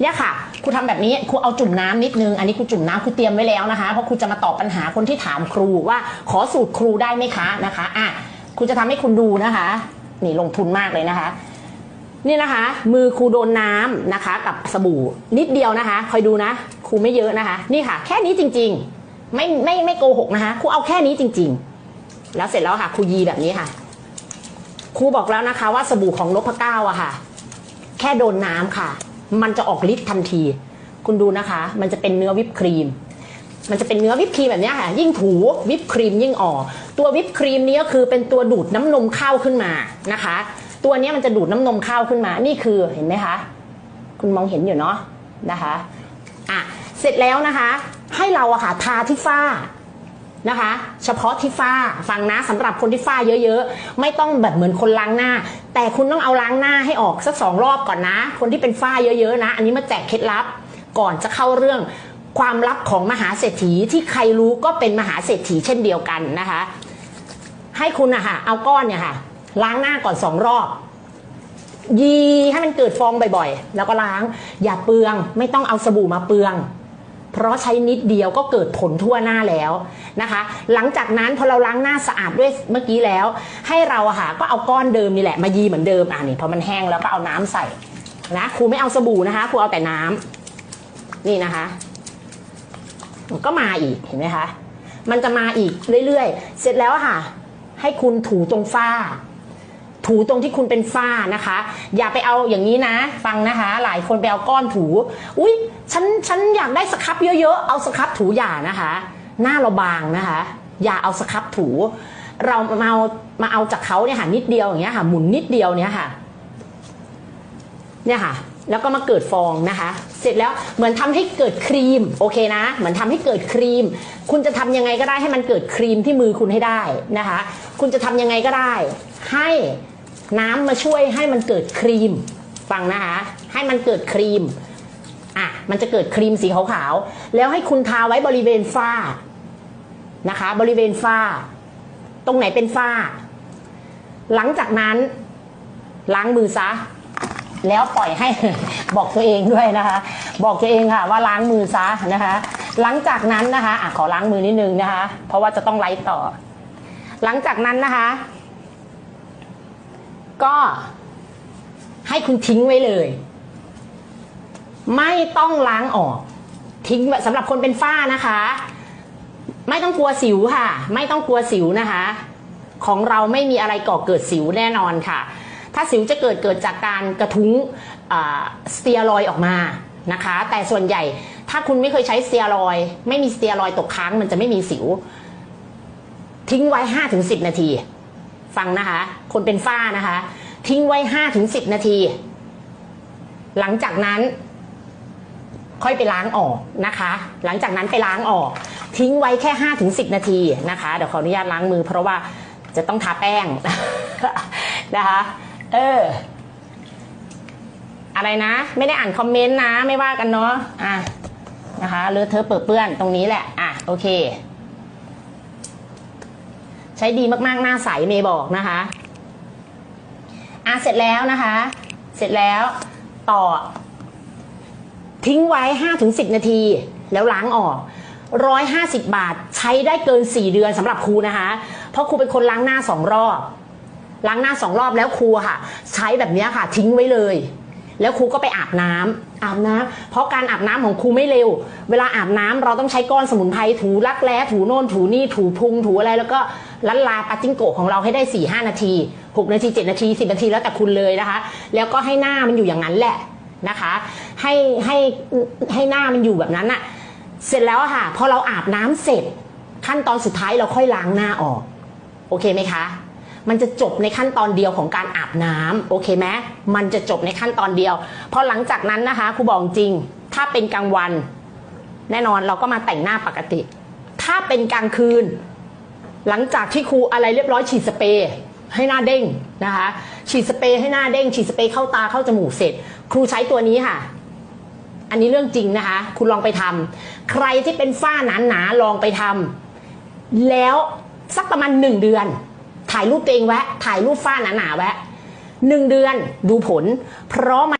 เนี่ยค่ะครูทำแบบนี้ครูเอาจุ่มน้ำนิดนึง อันนี้ครูจุ่มน้ำครูเตรียมไว้แล้วนะคะ เพราะครูจะมาตอบปัญหาคนที่ถามครูว่าขอสูตรครูได้ไหมคะนะคะอะครูจะทำให้คุณดูนะคะ นี่ลงทุนมากเลยนะคะนี่นะคะ มือครูโดนน้ำนะคะ กับสบู่นิดเดียวนะคะ คอยดูนะครูไม่เยอะนะคะ นี่ค่ะ แค่นี้จริง ๆ ไม่ไม่ไม่โกหกนะคะครูเอาแค่นี้จริง ๆ แล้วเสร็จแล้วค่ะครูยีแบบนี้ค่ะครูบอกแล้วนะคะ ว่าสบู่ของนพเก้าอะค่ะ แค่โดนน้ำค่ะ มันจะออกฤทธิ์ทันที คุณดูนะคะ มันจะเป็นเนื้อวิปครีม มันจะเป็นเนื้อวิปครีมแบบนี้ค่ะ ยิ่งถูวิปครีมยิ่งออก ตัววิปครีมนี้ก็คือเป็นตัวดูดน้ำนมข้าวขึ้นมานะคะ ตัวนี้มันจะดูดน้ำนมข้าวขึ้นมา นี่คือเห็นไหมคะ คุณมองเห็นอยู่เนาะนะคะอะเสร็จแล้วนะคะ ให้เราอะค่ะทาที่ฝ้านะคะ เฉพาะที่ฝ้าฟังนะสำหรับคนที่ฝ้าเยอะ ๆ ไม่ต้องแบบเหมือนคนล้างหน้า แต่คุณต้องเอาล้างหน้าให้ออกสักสองรอบก่อนนะ คนที่เป็นฝ้าเยอะๆนะ อันนี้มาแจกเคล็ดลับก่อนจะเข้าเรื่องความลับของมหาเศรษฐีที่ใครรู้ก็เป็นมหาเศรษฐีเช่นเดียวกันนะคะ ให้คุณอะค่ะเอาก้อนเนี่ยค่ะ ล้างหน้าก่อนสองรอบ ยีให้มันเกิดฟองบ่อยๆ แล้วก็ล้าง อย่าเปลือง ไม่ต้องเอาสบู่มาเปลือง เพราะใช้นิดเดียวก็เกิดผลทั่วหน้าแล้วนะคะ หลังจากนั้นพอเราล้างหน้าสะอาดด้วยเมื่อกี้แล้ว ให้เราอะค่ะก็เอาก้อนเดิมนี่แหละมายีเหมือนเดิมอะนี่พอมันแห้งแล้วก็เอาน้ำใส่นะครูไม่เอาสบู่นะคะครูเอาแต่น้ำนี่นะคะก็มาอีกเห็นไหมคะมันจะมาอีกเรื่อยๆ เสร็จแล้วอะค่ะ ให้คุณถูตรงฝ้า ถูตรงที่คุณเป็นฝ้านะคะ อย่าไปเอาอย่างนี้นะ ฟังนะคะ หลายคนไปเอาก้อนถู อุ้ยฉันฉันอยากได้สครับเยอะๆเอาสครับถูอย่านะคะ หน้าเราบางนะคะ อย่าเอาสครับถู เรามาเอามาเอาจากเขาเนี่ยค่ะนิดเดียวอย่างเงี้ยค่ะหมุนนิดเดียวเนี่ยค่ะ เนี่ยค่ะ แล้วก็มาเกิดฟองนะคะ เสร็จแล้วเหมือนทำให้เกิดครีมโอเคนะ เหมือนทำให้เกิดครีม คุณจะทำยังไงก็ได้ให้มันเกิดครีมที่มือคุณให้ได้นะคะ คุณจะทำยังไงก็ได้ ให้น้ำมาช่วยให้มันเกิดครีม ฟังนะคะ ให้มันเกิดครีม อะ มันจะเกิดครีมสีขาวๆ แล้วให้คุณทาไว้บริเวณฝ้านะคะ บริเวณฝ้า ตรงไหนเป็นฝ้า หลังจากนั้น ล้างมือซะ แล้วปล่อยให้บอกตัวเองด้วยนะคะ บอกตัวเองค่ะว่าล้างมือซะนะคะ หลังจากนั้นนะคะอะขอล้างมือนิดนึงนะคะ เพราะว่าจะต้องไลฟ์ต่อ หลังจากนั้นนะคะ ก็ให้คุณทิ้งไว้เลย ไม่ต้องล้างออก ทิ้งสำหรับคนเป็นฝ้านะคะ ไม่ต้องกลัวสิวค่ะ ไม่ต้องกลัวสิวนะคะ ของเราไม่มีอะไรก่อเกิดสิวแน่นอนค่ะ ถ้าสิวจะเกิดเกิดจากการกระทุ้งสเตียรอยออกมานะคะ แต่ส่วนใหญ่ถ้าคุณไม่เคยใช้สเตียรอย ไม่มีสเตียรอยตกค้างมันจะไม่มีสิว ทิ้งไว้ห้าถึงสิบนาที ฟังนะคะ คนเป็นฝ้านะคะ ทิ้งไว้ห้าถึงสิบนาที หลังจากนั้น ค่อยไปล้างออกนะคะ หลังจากนั้นไปล้างออก ทิ้งไว้แค่ห้าถึงสิบนาทีนะคะเดี๋ยวขออนุญาตล้างมือ เพราะว่าจะต้องทาแป้งนะคะ เออ อะไรนะ ไม่ได้อ่านคอมเมนต์นะ ไม่ว่ากันเนาะอะนะคะเลอะเทอะเปื้อนเปื้อนตรงนี้แหละ อะ โอเค ใช้ดีมากๆหน้าใสเมย์บอกนะคะอะเสร็จแล้วนะคะ เสร็จแล้วต่อ ทิ้งไว้5ถึง10 นาที แล้วล้างออก 150 บาทใช้ได้เกิน 4 เดือนสำหรับครูนะคะ เพราะครูเป็นคนล้างหน้าสองรอบ ล้างหน้าสองรอบแล้วครูค่ะ ใช้แบบนี้ค่ะ ทิ้งไว้เลย แล้วครูก็ไปอาบน้ำอาบน้ำเพราะการอาบน้ำของครูไม่เร็ว เวลาอาบน้ำเราต้องใช้ก้อนสมุนไพรถูรักแร้ถูโน่นถูนี่ถูพุงถูอะไร แล้วก็ลันลาปาจิ้งโกะของเราให้ได้4ี่ห้านาที6นาที7นาที10นาทีแล้วแต่คุณเลยนะคะ แล้วก็ให้หน้ามันอยู่อย่างนั้นแหละนะคะ ให้ให้ให้หน้ามันอยู่แบบนั้นอะเสร็จแล้วค่ะพอเราอาบน้ำเสร็จขั้นตอนสุดท้ายเราค่อยล้างหน้าออก โอเคไหมคะ มันจะจบในขั้นตอนเดียวของการอาบน้ำโอเคไหมมันจะจบในขั้นตอนเดียวพอหลังจากนั้นนะคะครูบอกจริง ถ้าเป็นกลางวัน แน่นอนเราก็มาแต่งหน้าปกติ ถ้าเป็นกลางคืน หลังจากที่ครูอะไรเรียบร้อยฉีดสเปรย์ให้หน้าเด้งนะคะ ฉีดสเปรย์ให้หน้าเด้ง ฉีดสเปรย์เข้าตาเข้าจมูกเสร็จ ครูใช้ตัวนี้ค่ะ อันนี้เรื่องจริงนะคะ คุณลองไปทำใครที่เป็นฝ้าหนาๆลองไปทำแล้วสักประมาณหนึ่งเดือน ถ่ายรูปตัวเองแวะ ถ่ายรูปฝ้าหนาๆแวะหนึ่งเดือนดูผล เพราะมัน